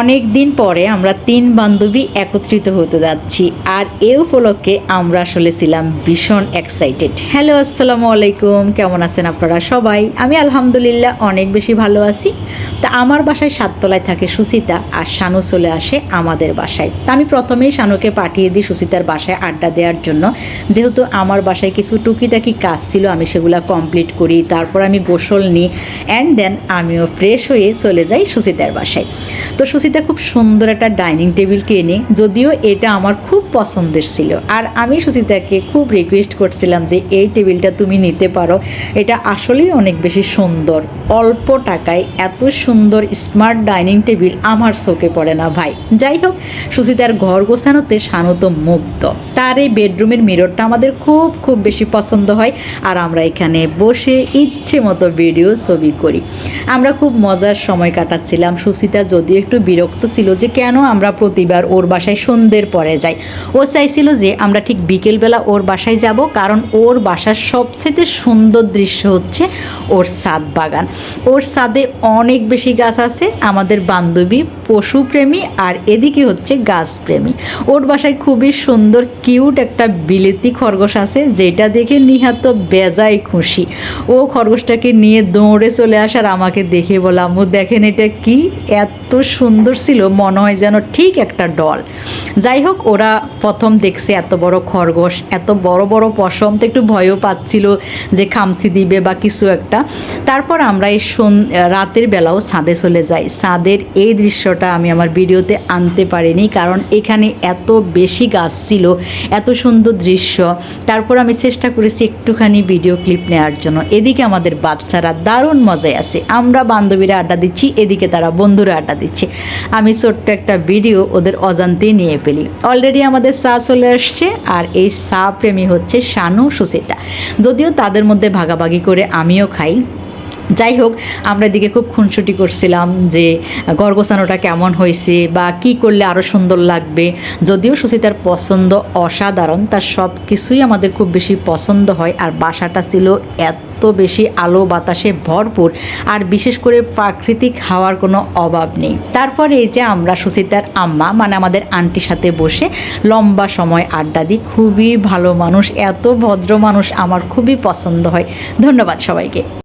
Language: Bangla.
অনেক দিন পরে আমরা তিন বান্ধবী একত্রিত হতে যাচ্ছি, আর এ উপলক্ষে আমরা আসলে ছিলাম ভীষণ এক্সাইটেড হ্যালো আসসালামু আলাইকুম, কেমন আছেন আপনারা সবাই? আমি আলহামদুলিল্লাহ অনেক বেশি ভালো আছি। তা আমার বাসায় সাততলায় থাকে সুচিতা, আর শানু চলে আসে আমাদের বাসায়। তা আমি প্রথমেই শানুকে পাঠিয়ে দিই সুচিতার বাসায় আড্ডা দেওয়ার জন্য। যেহেতু আমার বাসায় কিছু টুকিটাকি কাজ ছিল, আমি সেগুলো কমপ্লিট করি, তারপর আমি গোসল নিই অ্যান্ড দেন আমিও ফ্রেশ হয়ে চলে যাই সুচিতার বাসায়। তো সুসিতা খুব সুন্দর একটা ডাইনিং টেবিল কিনে, যদিও এটা আমার খুব পছন্দের ছিল। আর আমি সুচিতাকে খুব রিকোয়েস্ট করছিলাম যে, এই টেবিলটা তুমি নিতে পারো। এটা আসলেই অনেক বেশি সুন্দর। অল্প টাকায় এত সুন্দর স্মার্ট ডাইনিং টেবিল আমার চোখে পড়ে না ভাই। যাই হোক সুচিতার ঘর গোছানোতে শানত মুগ্ধ। তার এই বেডরুমের মিররটা আমাদের খুব খুব বেশি পছন্দ হয় আর আমরা এখানে বসে ইচ্ছে মতো ভিডিও ছবি করি। আমরা খুব মজার সময় কাটাচ্ছিলাম সুচিতা যদিও একটু বিরক্ত ছিল যে কেন আমরা প্রতিবার ওর বাসায় সন্ধ্যের পরে যাই। ও চাইছিল যে আমরা ঠিক বিকেলবেলা ওর বাসায় যাব কারণ ওর বাসার সবচেয়ে সুন্দর দৃশ্য হচ্ছে ওর ছাদ বাগান। ওর ছাদে অনেক বেশি গাছ আছে, আমাদের বান্ধবী পশুপ্রেমী আর এদিকে হচ্ছে গাছপ্রেমী ওর বাসায় খুবই সুন্দর, কিউট একটা বিলেতি খরগোশ আছে, যেটা দেখে নিহাত বেজায় খুশি। ও খরগোশটাকে নিয়ে দৌড়ে চলে আসার আমাকে দেখে বললাম ও দেখেন এটা কি? এত সুন্দর ছিল, মনে হয় যেন ঠিক একটা ডল। যাই হোক, ওরা প্রথম দেখছে এত বড় খরগোশ, এত বড় বড় পশম, তো একটু ভয়ও পাচ্ছিল যে খামসি দিবে বা কিছু একটা। তারপর আমরা এই রাতের বেলাও ছাদে চলে যাই। ছাদের এই দৃশ্যটা আমি আমার ভিডিওতে আনতে পারিনি, কারণ এখানে এত বেশি গাছ ছিল, এত সুন্দর দৃশ্য। তারপর আমি চেষ্টা করেছি একটুখানি ভিডিও ক্লিপ নেওয়ার জন্য। এদিকে আমাদের বাচ্চারা দারুণ মজায় আছে। আমরা বান্ধবীরা আড্ডা দিচ্ছি, এদিকে তারা বন্ধুরা আড্ডা দিচ্ছে। আমি ছোট্ট একটা ভিডিও ওদের অজান্তেই নিয়ে ফেলি। অলরেডি আমাদের চা চলে আসছে আর এই চা প্রেমী হচ্ছে শানু সুচিতা। যদিও তাদের মধ্যে ভাগাভাগি করে আমিও খাই। যাই হোক, আমরা এদিকে খুব খুনসুটি করছিলাম যে গর্গসানোটা কেমন হয়েছে বা কি করলে আরও সুন্দর লাগবে। যদিও সুচিতার পছন্দ অসাধারণ, তার সব কিছুই আমাদের খুব বেশি পছন্দ হয়, আর বাসাটা ছিল এত বেশি আলো বাতাসে ভরপুর, আর বিশেষ করে প্রাকৃতিক হাওয়ার কোনো অভাব নেই। তারপরে এই যে আমরা, সুচিতার আম্মা মানে আমাদের আন্টির সাথে বসে লম্বা সময় আড্ডা দিই, খুবই ভালো মানুষ, এত ভদ্র মানুষ আমার খুবই পছন্দ হয়। ধন্যবাদ সবাইকে।